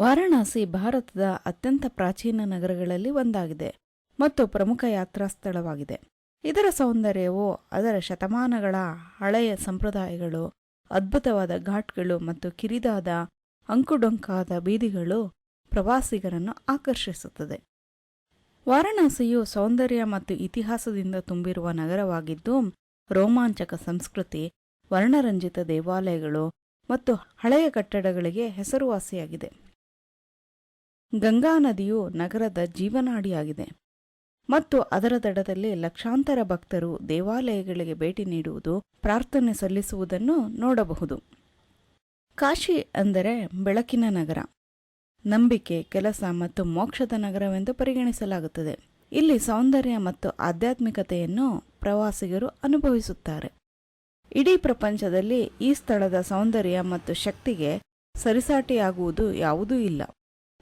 ವಾರಣಾಸಿ ಭಾರತದ ಅತ್ಯಂತ ಪ್ರಾಚೀನ ನಗರಗಳಲ್ಲಿ ಒಂದಾಗಿದೆ ಮತ್ತು ಪ್ರಮುಖ ಯಾತ್ರಾ ಸ್ಥಳವಾಗಿದೆ. ಇದರ ಸೌಂದರ್ಯವು ಅದರ ಶತಮಾನಗಳ ಹಳೆಯ ಸಂಪ್ರದಾಯಗಳು, ಅದ್ಭುತವಾದ ಘಾಟ್ಗಳು ಮತ್ತು ಕಿರಿದಾದ ಅಂಕುಡೊಂಕಾದ ಬೀದಿಗಳು ಪ್ರವಾಸಿಗರನ್ನು ಆಕರ್ಷಿಸುತ್ತದೆ. ವಾರಣಾಸಿಯು ಸೌಂದರ್ಯ ಮತ್ತು ಇತಿಹಾಸದಿಂದ ತುಂಬಿರುವ ನಗರವಾಗಿದ್ದು, ರೋಮಾಂಚಕ ಸಂಸ್ಕೃತಿ, ವರ್ಣರಂಜಿತ ದೇವಾಲಯಗಳು ಮತ್ತು ಹಳೆಯ ಕಟ್ಟಡಗಳಿಗೆ ಹೆಸರುವಾಸಿಯಾಗಿದೆ. ಗಂಗಾ ನದಿಯು ನಗರದ ಜೀವನಾಡಿಯಾಗಿದೆ. ಮತ್ತು ಅದರ ದಡದಲ್ಲಿ ಲಕ್ಷಾಂತರ ಭಕ್ತರು ದೇವಾಲಯಗಳಿಗೆ ಭೇಟಿ ನೀಡುವುದು, ಪ್ರಾರ್ಥನೆ ಸಲ್ಲಿಸುವುದನ್ನು ನೋಡಬಹುದು. ಕಾಶಿ ಅಂದರೆ ಬೆಳಕಿನ ನಗರ. ನಂಬಿಕೆ, ಕೆಲಸ ಮತ್ತು ಮೋಕ್ಷದ ನಗರವೆಂದು ಪರಿಗಣಿಸಲಾಗುತ್ತದೆ. ಇಲ್ಲಿ ಸೌಂದರ್ಯ ಮತ್ತು ಆಧ್ಯಾತ್ಮಿಕತೆಯನ್ನು ಪ್ರವಾಸಿಗರು ಅನುಭವಿಸುತ್ತಾರೆ. ಇಡೀ ಪ್ರಪಂಚದಲ್ಲಿ ಈ ಸ್ಥಳದ ಸೌಂದರ್ಯ ಮತ್ತು ಶಕ್ತಿಗೆ ಸರಿಸಾಟಿಯಾಗುವುದು ಯಾವುದೂ ಇಲ್ಲ.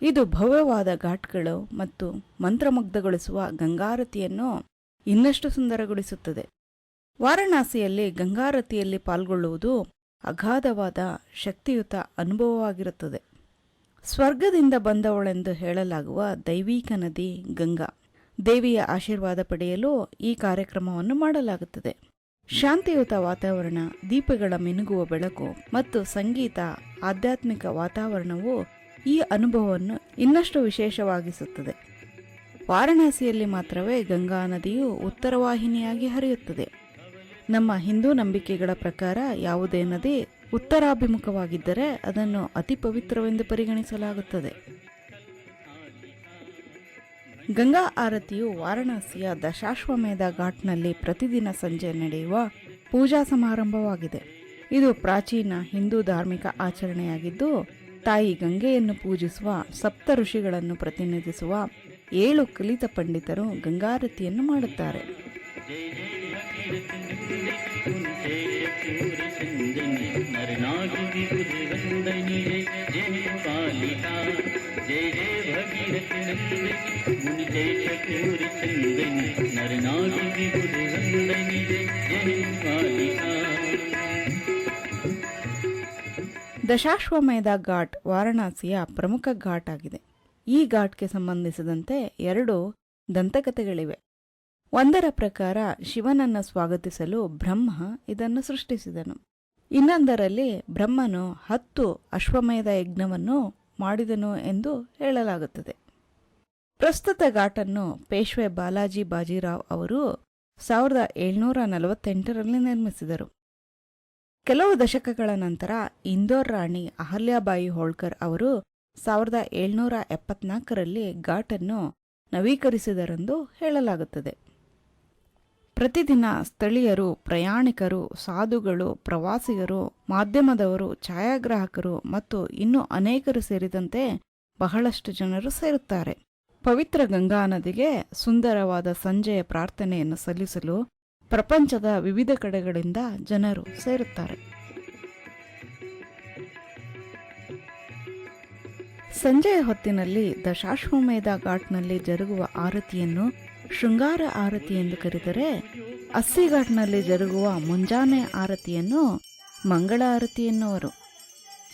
ಇದು ಭವ್ಯವಾದ ಘಾಟ್ಗಳು ಮತ್ತು ಮಂತ್ರಮುಗ್ಧಗೊಳಿಸುವ ಗಂಗಾರತಿಯನ್ನು ಇನ್ನಷ್ಟು ಸುಂದರಗೊಳಿಸುತ್ತದೆ. ವಾರಣಾಸಿಯಲ್ಲಿ ಗಂಗಾರತಿಯಲ್ಲಿ ಪಾಲ್ಗೊಳ್ಳುವುದು ಅಗಾಧವಾದ ಶಕ್ತಿಯುತ ಅನುಭವವಾಗಿರುತ್ತದೆ. ಸ್ವರ್ಗದಿಂದ ಬಂದವಳೆಂದು ಹೇಳಲಾಗುವ ದೈವೀಕ ನದಿ ಗಂಗಾ. ದೇವಿಯ ಆಶೀರ್ವಾದ ಪಡೆಯಲು ಈ ಕಾರ್ಯಕ್ರಮವನ್ನು ಮಾಡಲಾಗುತ್ತದೆ. ಶಾಂತಿಯುತ ವಾತಾವರಣ, ದೀಪಗಳ ಮಿನುಗುವ ಬೆಳಕು ಮತ್ತು ಸಂಗೀತ, ಆಧ್ಯಾತ್ಮಿಕ ವಾತಾವರಣವು ಈ ಅನುಭವವನ್ನು ಇನ್ನಷ್ಟು ವಿಶೇಷವಾಗಿಸುತ್ತದೆ. ವಾರಣಾಸಿಯಲ್ಲಿ ಮಾತ್ರವೇ ಗಂಗಾ ನದಿಯು ಉತ್ತರವಾಹಿನಿಯಾಗಿ ಹರಿಯುತ್ತದೆ. ನಮ್ಮ ಹಿಂದೂ ನಂಬಿಕೆಗಳ ಪ್ರಕಾರ ಯಾವುದೇ ನದಿ ಉತ್ತರಾಭಿಮುಖವಾಗಿದ್ದರೆ ಅದನ್ನು ಅತಿ ಪವಿತ್ರವೆಂದು ಪರಿಗಣಿಸಲಾಗುತ್ತದೆ. ಗಂಗಾ ಆರತಿಯು ವಾರಣಾಸಿಯ ದಶಾಶ್ವಮೇಧ ಘಾಟ್ನಲ್ಲಿ ಪ್ರತಿದಿನ ಸಂಜೆ ನಡೆಯುವ ಪೂಜಾ ಸಮಾರಂಭವಾಗಿದೆ. ಇದು ಪ್ರಾಚೀನ ಹಿಂದೂ ಧಾರ್ಮಿಕ ಆಚರಣೆಯಾಗಿದ್ದು ತಾಯಿ ಗಂಗೆಯನ್ನು ಪೂಜಿಸುವ ಸಪ್ತ ಋಷಿಗಳನ್ನು ಪ್ರತಿನಿಧಿಸುವ ಏಳು ಕಲಿತ ಪಂಡಿತರು ಗಂಗಾರತಿಯನ್ನು ಮಾಡುತ್ತಾರೆ. ನರನಾಗಿ ದಶಾಶ್ವಮೇಧ ಘಾಟ್ ವಾರಣಾಸಿಯ ಪ್ರಮುಖ ಘಾಟ್ ಆಗಿದೆ. ಈ ಘಾಟ್ಗೆ ಸಂಬಂಧಿಸಿದಂತೆ ಎರಡು ದಂತಕಥೆಗಳಿವೆ. ಒಂದರ ಪ್ರಕಾರ ಶಿವನನ್ನು ಸ್ವಾಗತಿಸಲು ಬ್ರಹ್ಮ ಇದನ್ನು ಸೃಷ್ಟಿಸಿದನು. ಇನ್ನೊಂದರಲ್ಲಿ ಬ್ರಹ್ಮನು ಹತ್ತು ಅಶ್ವಮೇಧ ಯಜ್ಞವನ್ನು ಮಾಡಿದನು ಎಂದು ಹೇಳಲಾಗುತ್ತದೆ. ಪ್ರಸ್ತುತ ಘಾಟನ್ನು ಪೇಶ್ವೆ ಬಾಲಾಜಿ ಬಾಜಿರಾವ್ ಅವರು ಸಾವಿರದ ಏಳ್ನೂರ ನಲವತ್ತೆಂಟರಲ್ಲಿ ನಿರ್ಮಿಸಿದರು. ಕೆಲವು ದಶಕಗಳ ನಂತರ ಇಂದೋರ್ ರಾಣಿ ಅಹಲ್ಯಾಬಾಯಿ ಹೋಳ್ಕರ್ ಅವರು ಸಾವಿರದ ಏಳ್ನೂರ ಎಪ್ಪತ್ನಾಲ್ಕರಲ್ಲಿ ಘಾಟನ್ನು ನವೀಕರಿಸಿದರೆಂದು ಹೇಳಲಾಗುತ್ತದೆ. ಪ್ರತಿದಿನ ಸ್ಥಳೀಯರು, ಪ್ರಯಾಣಿಕರು, ಸಾಧುಗಳು, ಪ್ರವಾಸಿಗರು, ಮಾಧ್ಯಮದವರು, ಛಾಯಾಗ್ರಾಹಕರು ಮತ್ತು ಇನ್ನೂ ಅನೇಕರು ಸೇರಿದಂತೆ ಬಹಳಷ್ಟು ಜನರು ಸೇರುತ್ತಾರೆ. ಪವಿತ್ರ ಗಂಗಾ ನದಿಗೆ ಸುಂದರವಾದ ಸಂಜೆಯ ಪ್ರಾರ್ಥನೆಯನ್ನು ಸಲ್ಲಿಸಲು ಪ್ರಪಂಚದ ವಿವಿಧ ಕಡೆಗಳಿಂದ ಜನರು ಸೇರುತ್ತಾರೆ. ಸಂಜೆಯ ಹೊತ್ತಿನಲ್ಲಿ ದಶಾಶ್ವಮೇಧ ಘಾಟ್ನಲ್ಲಿ ಜರುಗುವ ಆರತಿಯನ್ನು ಶೃಂಗಾರ ಆರತಿ ಎಂದು ಕರೆದರೆ ಅಸ್ಸಿ ಘಾಟ್ನಲ್ಲಿ ಜರುಗುವ ಮುಂಜಾನೆ ಆರತಿಯನ್ನು ಮಂಗಳ ಆರತಿ ಎನ್ನುವರು.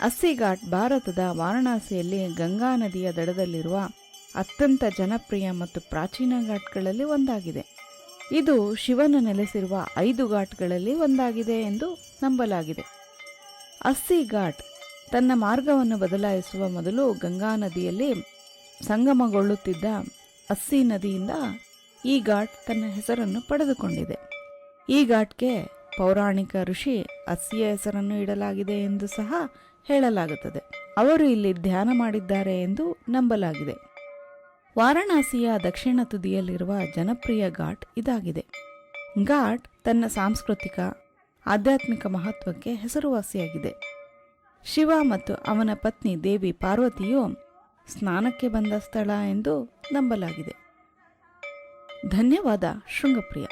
ಅಸ್ಸಿಘಾಟ್ ಭಾರತದ ವಾರಣಾಸಿಯಲ್ಲಿ ಗಂಗಾ ನದಿಯ ದಡದಲ್ಲಿರುವ ಅತ್ಯಂತ ಜನಪ್ರಿಯ ಮತ್ತು ಪ್ರಾಚೀನ ಘಾಟ್ಗಳಲ್ಲಿ ಒಂದಾಗಿದೆ. ಇದು ಶಿವನು ನೆಲೆಸಿರುವ ಐದು ಘಾಟ್ಗಳಲ್ಲಿ ಒಂದಾಗಿದೆ ಎಂದು ನಂಬಲಾಗಿದೆ. ಅಸ್ಸಿ ಘಾಟ್ ತನ್ನ ಮಾರ್ಗವನ್ನು ಬದಲಾಯಿಸುವ ಮೊದಲು ಗಂಗಾ ನದಿಯಲ್ಲಿ ಸಂಗಮಗೊಳ್ಳುತ್ತಿದ್ದ ಅಸ್ಸಿ ನದಿಯಿಂದ ಈ ಘಾಟ್ ತನ್ನ ಹೆಸರನ್ನು ಪಡೆದುಕೊಂಡಿದೆ. ಈ ಘಾಟ್ಗೆ ಪೌರಾಣಿಕ ಋಷಿ ಅಸ್ಸಿಯ ಹೆಸರನ್ನು ಇಡಲಾಗಿದೆ ಎಂದು ಸಹ ಹೇಳಲಾಗುತ್ತದೆ. ಅವರು ಇಲ್ಲಿ ಧ್ಯಾನ ಮಾಡಿದ್ದಾರೆ ಎಂದು ನಂಬಲಾಗಿದೆ. ವಾರಣಾಸಿಯ ದಕ್ಷಿಣ ತುದಿಯಲ್ಲಿರುವ ಜನಪ್ರಿಯ ಘಾಟ್ ಇದಾಗಿದೆ. ಘಾಟ್ ತನ್ನ ಸಾಂಸ್ಕೃತಿಕ, ಆಧ್ಯಾತ್ಮಿಕ ಮಹತ್ವಕ್ಕೆ ಹೆಸರುವಾಸಿಯಾಗಿದೆ. ಶಿವ ಮತ್ತು ಅವನ ಪತ್ನಿ ದೇವಿ ಪಾರ್ವತಿಯು ಸ್ನಾನಕ್ಕೆ ಬಂದ ಸ್ಥಳ ಎಂದು ನಂಬಲಾಗಿದೆ. ಧನ್ಯವಾದ ಶೃಂಗಪ್ರಿಯ.